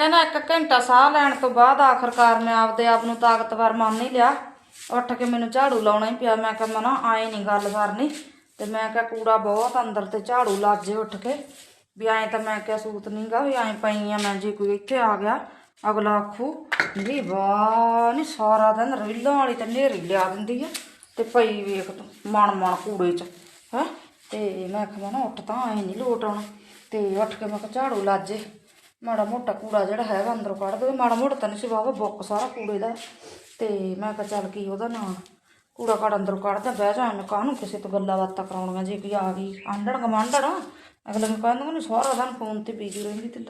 ਕਹਿੰਦਾ ਇੱਕ ਘੰਟਾ ਸਾਹ ਲੈਣ ਤੋਂ ਬਾਅਦ ਆਖਰਕਾਰ ਮੈਂ ਆਪਦੇ ਆਪ ਨੂੰ ਤਾਕਤਵਰ ਮੰਨ ਹੀ ਲਿਆ। ਉੱਠ ਕੇ ਮੈਨੂੰ ਝਾੜੂ ਲਾਉਣਾ ਹੀ ਪਿਆ। ਮੈਂ ਕਿਹਾ ਮਨਾ, ਆਏ ਨਹੀਂ ਗੱਲ ਕਰਨੀ। ਤੇ ਮੈਂ ਕਿਹਾ ਕੂੜਾ ਬਹੁਤ ਅੰਦਰ ਤੇ ਝਾੜੂ ਲੱਗ ਉੱਠ ਕੇ। ਵੀ ਐਂ ਤਾਂ ਮੈਂ ਕਿਹਾ ਸੂਤ ਨਹੀਂਗਾ ਵੀ ਐਂ ਪਈ ਆ ਮੈਂ ਜੇ ਕੋਈ ਇੱਥੇ ਆ ਗਿਆ, ਅਗਲਾ ਆਖੂ ਵੀ ਵਾਹ ਨੀ ਸਾਰਾ ਦਿਨ ਰੀਲਾਂ ਵਾਲੀ ਤਾਂ ਨੇਰੀ ਲਿਆ ਦਿੰਦੀ ਆ। ਤੇ ਪਈ ਵੇਖ ਤੂੰ ਮਣ ਮਣ ਕੂੜੇ 'ਚ, ਹੈ? ਤੇ ਮੈਂ ਕਿਹਾ ਨਾ ਉੱਠ ਤਾਂ ਐਂ ਨਹੀਂ ਲੋਟ ਆਉਣਾ। ਤੇ ਉੱਠ ਕੇ ਮੈਂ ਕਿਹਾ ਝਾੜੂ ਲਾਜੇ। ਮਾੜਾ ਮੋਟਾ ਕੂੜਾ ਜਿਹੜਾ ਹੈਗਾ ਅੰਦਰੋਂ ਕੱਢ ਦੇ ਮਾੜਾ ਮੋਟਾ ਤਾਂ ਨਹੀਂ ਸੀ ਬਾਬਾ, ਬੁੱਕ ਸਾਰਾ ਕੂੜੇ ਦਾ। ਤੇ ਮੈਂ ਕਿਹਾ ਚੱਲ ਕੀ ਉਹਦਾ ਨਾਂ? ਕੂੜਾ ਕਾੜ ਅੰਦਰੋਂ ਕੱਢਦਾ ਬਹਿ ਜਾ ਮੈਂ ਕਾਹਨੂੰ ਕਿਸੇ ਤੋਂ ਗੱਲਾਂ ਬਾਤਾਂ ਕਰਾਉਣੀਆਂ? ਜੇ ਕੋਈ ਆ ਗਈ ਆਂਡਣ ਗਮਾਂਡਣ ਅਗਲੇ ਨੂੰ ਕਹਿੰਦਾ ਨੇ ਸਾਰਾ ਦਿਨ ਫੋਨ ਤੇ ਬੀਜੀ ਰਹਿੰਦੀ ਤੇ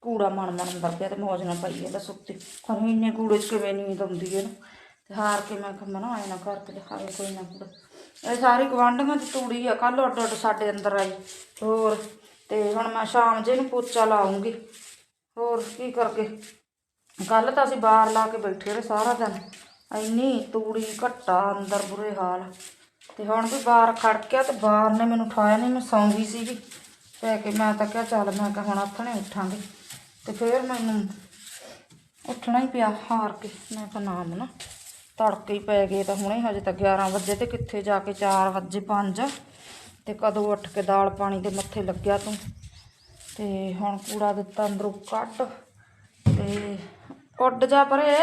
ਕੂੜਾ ਮਨ ਮਣ ਅੰਦਰ ਪਿਆ ਤੇ ਮੌਜ ਨਾਲ ਪਈ ਹੈ ਸੁੱਤੀ ਖਰੇ ਇੰਨੇ ਕੂੜੇ ਚ ਕਿਵੇਂ ਨੀਂਦ ਆਉਂਦੀ ਹੈ ਨਾ ਤੇ ਹਾਰ ਕੇ ਮੈਂ ਕਿਹਾ, ਮਨਾ, ਆਏ ਨਾ ਘਰ ਤੇ ਹਾਰੇ ਕੋਈ ਨਾ ਕੂੜਾ। ਇਹ ਸਾਰੀ ਗਵਾਂਢੀਆਂ ਦੀ ਤੂੜੀ ਆ ਕੱਲ ਅੱਡ ਅੱਡ ਸਾਡੇ ਅੰਦਰ ਆਈ। ਹੋਰ ਤੇ ਹੁਣ ਮੈਂ ਸ਼ਾਮ ਜੇ ਨੂੰ ਪੋਚਾ ਲਾਉਂਗੀ। ਹੋਰ ਕੀ ਕਰਕੇ? ਕੱਲ ਤਾਂ ਅਸੀਂ ਬਾਹਰ ਲਾ ਕੇ ਬੈਠੇ ਰਹੇ ਸਾਰਾ ਦਿਨ। ਇੰਨੀ ਤੂੜੀ ਘੱਟਾ ਅੰਦਰ ਬੁਰੇ ਹਾਲ। ਤੇ ਹੁਣ ਵੀ ਬਾਹਰ ਖੜ ਗਿਆ ਤੇ ਬਾਹਰ ਨੇ ਮੈਨੂੰ ਉਠਾਇਆ ਨਹੀਂ ਮੈਂ ਸੌਂ ਗਈ ਸੀਗੀ। ਪੈ ਕੇ ਮੈਂ ਤਾਂ ਕਿਹਾ ਚੱਲ ਮੈਂ ਕਿਹਾ ਹੁਣ ਆਥਣੇ ਉੱਠਾਂਗੇ। ਤੇ ਫਿਰ ਮੈਨੂੰ ਉੱਠਣਾ ਹੀ ਪਿਆ ਹਾਰ ਕੇ। ਮੈਂ ਕਿਹਾ ਨਾ ਤੜਕੇ ਹੀ ਪੈ ਗਏ ਤਾਂ ਹੁਣੇ ਹਜੇ ਤਾਂ 11 ਵਜੇ ਤੇ ਕਿੱਥੇ ਜਾ ਕੇ 4 ਵਜੇ 5 ਤੇ ਕਦੋਂ ਉੱਠ ਕੇ ਦਾਲ ਪਾਣੀ ਦੇ ਮੱਥੇ ਲੱਗਿਆ ਤੂੰ? ਤੇ ਹੁਣ ਕੂੜਾ ਦਿੱਤਾ ਅੰਦਰੋਂ ਕੱਢ ਤੇ ਉੱਡ ਜਾ ਪਰੇ।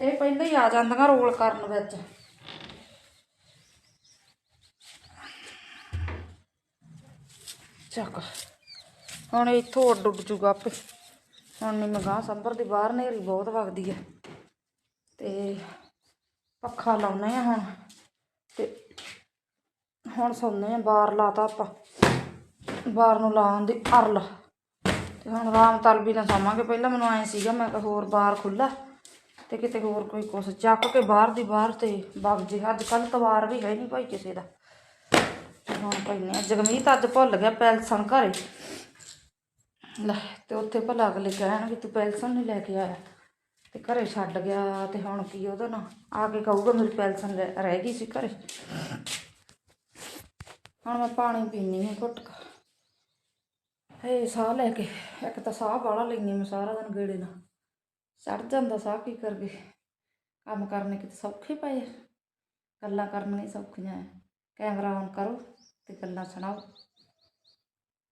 ਇਹ ਪਹਿਲਾਂ ਹੀ ਆ ਜਾਂਦੀਆਂ ਰੋਲ ਕਰਨ ਵਿੱਚ। ਚੱਕ। ਹੁਣ ਇੱਥੋਂ ਉੱਡ ਉੱਡ ਜੂਗਾ ਆਪੇ। ਹੁਣ ਨਹੀਂ ਮੈਂ ਗਾਂ ਸੰਭਰ ਦੀ ਬਾਹਰ ਨੇਰੀ ਬਹੁਤ ਵਗਦੀ ਹੈ ਤੇ ਪੱਖਾ ਲਾਉਨੇ ਆ ਹੁਣ। ਹੁਣ ਸੌਂਦੇ ਆ ਬਾਹਰ ਲਾਤਾ ਆਪਾਂ। ਬਾਹਰ ਨੂੰ ਲਾਉਣ ਦੀ ਅਰਲ। ਤੇ ਹੁਣ ਆਰਾਮ ਤਲ ਵੀ ਨਾ ਸੌਵਾਂਗੇ। ਪਹਿਲਾਂ ਮੈਨੂੰ ਐ ਸੀਗਾ, ਮੈਂ ਕਿਹਾ ਹੋਰ ਬਾਹਰ ਖੁੱਲਾ ਤੇ ਕਿਤੇ ਹੋਰ ਕੋਈ ਕੁਛ ਚੱਕ ਕੇ ਬਾਹਰ ਦੀ ਬਾਹਰ ਤੇ ਵਗ ਜੇ। ਅੱਜ ਕੱਲ ਤਵਾਰ ਵੀ ਹੈ ਨਹੀਂ ਭਾਈ ਕਿਸੇ ਦਾ। ਹੁਣ ਪੈਨੇ ਜਗਮੀਤ ਅੱਜ ਭੁੱਲ ਗਿਆ ਪੈਲਸਨ ਘਰੇ। ਲੈ, ਤੇ ਉੱਥੇ ਭਲਾ ਅਗਲੇ ਕਹਿਣ ਵੀ ਤੂੰ ਪੈਲਸਨ ਨਹੀਂ ਲੈ ਕੇ ਆਇਆ। ਤੇ ਘਰੇ ਛੱਡ ਗਿਆ ਤੇ ਹੁਣ ਕੀ ਉਹਦਾ ਨਾ? ਆ ਕੇ ਕਹੂਗਾ, ਮੇਰੀ ਪੈਲਸਨ ਰਹਿ ਰਹਿ ਗਈ ਸੀ ਘਰੇ। ਹੁਣ ਮੈਂ ਪਾਣੀ ਪੀਣੀ ਹੈ ਘੁੱਟ ਕੇ ਹੇ ਸਾਹ ਲੈ ਕੇ, ਇੱਕ ਤਾਂ ਸਾਹ ਬਾਹਲਾ ਲੈਣੀ ਮੈਂ ਸਾਰਾ ਦਿਨ ਗੇੜੇ ਨਾਲ। ਚੜ ਜਾਂਦਾ ਸਾਹ, ਕੀ ਕਰਗੇ ਕੰਮ ਕਰਨੇ ਕਿਤੇ ਸੌਖੇ ਪਏ ਗੱਲਾਂ ਕਰਨੀਆਂ ਸੌਖੀਆਂ ਕੈਮਰਾ ਔਨ ਕਰੋ ਤੇ ਗੱਲਾਂ ਸੁਣਾਓ।